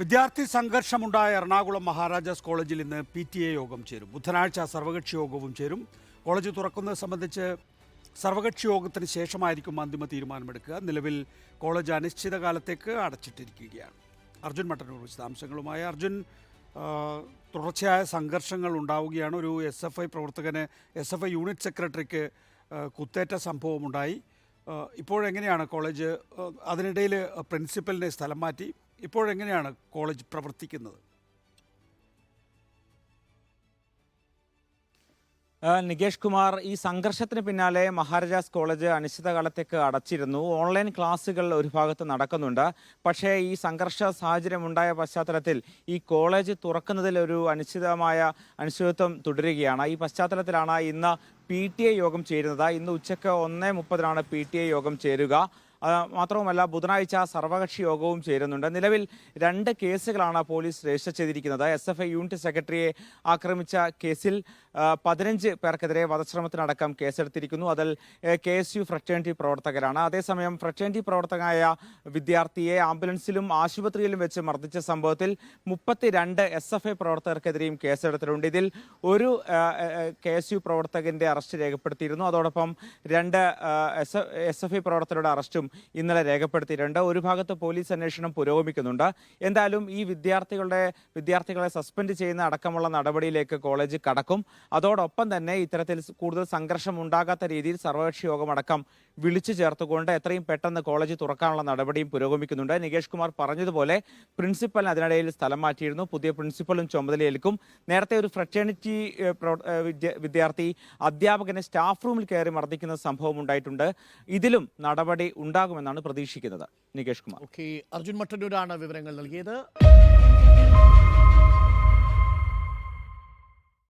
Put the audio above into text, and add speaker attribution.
Speaker 1: വിദ്യാർത്ഥി സംഘർഷമുണ്ടായ എറണാകുളം മഹാരാജാസ് കോളേജിൽ ഇന്ന് പി ടി എ യോഗം ചേരും. ബുധനാഴ്ച സർവകക്ഷി യോഗവും ചേരും. കോളേജ് തുറക്കുന്നത് സംബന്ധിച്ച് സർവകക്ഷി യോഗത്തിന് ശേഷമായിരിക്കും അന്തിമ തീരുമാനമെടുക്കുക. നിലവിൽ കോളേജ് അനിശ്ചിതകാലത്തേക്ക് അടച്ചിട്ടിരിക്കുകയാണ്. അർജുൻ മട്ടന്നൂർ വിശദാംശങ്ങളുമായി. അർജുൻ തുടർച്ചയായ സംഘർഷങ്ങൾ ഉണ്ടാവുകയാണ്. ഒരു എസ് എഫ് ഐ പ്രവർത്തകന് എസ് എഫ് ഐ യൂണിറ്റ് സെക്രട്ടറിക്ക് കുത്തേറ്റ സംഭവമുണ്ടായി. ഇപ്പോഴെങ്ങനെയാണ് കോളേജ് അതിനിടയിൽ പ്രിൻസിപ്പലിനെ സ്ഥലം മാറ്റി? ഇപ്പോഴെങ്ങനെയാണ് കോളേജ് പ്രവർത്തിക്കുന്നത്?
Speaker 2: നികേഷ് കുമാർ ഈ സംഘർഷത്തിന് പിന്നാലെ മഹാരാജാസ് കോളേജ് അനിശ്ചിതകാലത്തേക്ക് അടച്ചിരുന്നു. ഓൺലൈൻ ക്ലാസ്സുകൾ ഒരു ഭാഗത്ത് നടക്കുന്നുണ്ട്. പക്ഷേ ഈ സംഘർഷ സാഹചര്യം ഉണ്ടായ പശ്ചാത്തലത്തിൽ ഈ കോളേജ് തുറക്കുന്നതിൽ ഒരു അനിശ്ചിതമായ അനിശ്ചിതത്വം തുടരുകയാണ്. ഈ പശ്ചാത്തലത്തിലാണ് ഇന്ന് പി യോഗം ചേരുന്നത്. ഇന്ന് ഉച്ചയ്ക്ക് ഒന്നേ മുപ്പതിനാണ് പി യോഗം ചേരുക. മാത്രവുമല്ല ബുധനാഴ്ച സർവകക്ഷി യോഗവും ചേരുന്നുണ്ട്. നിലവിൽ രണ്ട് കേസുകളാണ് പോലീസ് രജിസ്റ്റർ ചെയ്തിരിക്കുന്നത്. എസ് എഫ് ഐ യൂണിറ്റ് സെക്രട്ടറിയെ ആക്രമിച്ച കേസിൽ പതിനഞ്ച് പേർക്കെതിരെ വധശ്രമത്തിനടക്കം കേസെടുത്തിരിക്കുന്നു. അതിൽ കെ എസ് യു ഫ്രറ്റേണിറ്റി പ്രവർത്തകരാണ്. അതേസമയം ഫ്രറ്റേണിറ്റി പ്രവർത്തകനായ വിദ്യാർത്ഥിയെ ആംബുലൻസിലും ആശുപത്രിയിലും വെച്ച് മർദ്ദിച്ച സംഭവത്തിൽ മുപ്പത്തിരണ്ട് എസ് എഫ് ഐ പ്രവർത്തകർക്കെതിരെയും കേസെടുത്തിട്ടുണ്ട്. ഇതിൽ ഒരു കെ എസ് യു പ്രവർത്തകന്റെ അറസ്റ്റ് രേഖപ്പെടുത്തിയിരുന്നു. അതോടൊപ്പം രണ്ട് എസ് എഫ് ഐ പ്രവർത്തകരുടെ അറസ്റ്റും ഇന്നലെ രേഖപ്പെടുത്തിയിട്ടുണ്ട്. ഒരു ഭാഗത്ത് പോലീസ് അന്വേഷണം പുരോഗമിക്കുന്നുണ്ട്. എന്തായാലും ഈ വിദ്യാർത്ഥികളുടെ വിദ്യാർത്ഥികളെ സസ്പെൻഡ് ചെയ്യുന്ന അടക്കമുള്ള നടപടിയിലേക്ക് കോളേജ് കടക്കും. അതോടൊപ്പം തന്നെ ഇത്തരത്തിൽ കൂടുതൽ സംഘർഷം ഉണ്ടാകാത്ത രീതിയിൽ സർവകക്ഷി യോഗമടക്കം വിളിച്ചു ചേർത്തുകൊണ്ട് എത്രയും പെട്ടെന്ന് കോളേജ് തുറക്കാനുള്ള നടപടിയും പുരോഗമിക്കുന്നുണ്ട്. നികേഷ് കുമാർ പറഞ്ഞതുപോലെ പ്രിൻസിപ്പൽ അതിനിടയിൽ സ്ഥലം മാറ്റിയിരുന്നു. പുതിയ പ്രിൻസിപ്പലും ചുമതലയേൽക്കും. നേരത്തെ ഒരു ഫ്രറ്റേണിറ്റി വിദ്യാർത്ഥി അധ്യാപകനെ സ്റ്റാഫ് റൂമിൽ കയറി മർദ്ദിക്കുന്ന സംഭവം ഉണ്ടായിട്ടുണ്ട്. ഇതിലും നടപടി ഉണ്ടാകുമെന്നാണ് പ്രതീക്ഷിക്കുന്നത്. നികേഷ് കുമാർ.
Speaker 3: ഓക്കെ അർജുൻ മട്ടന്നൂരാണ് വിവരങ്ങൾ നൽകിയത്.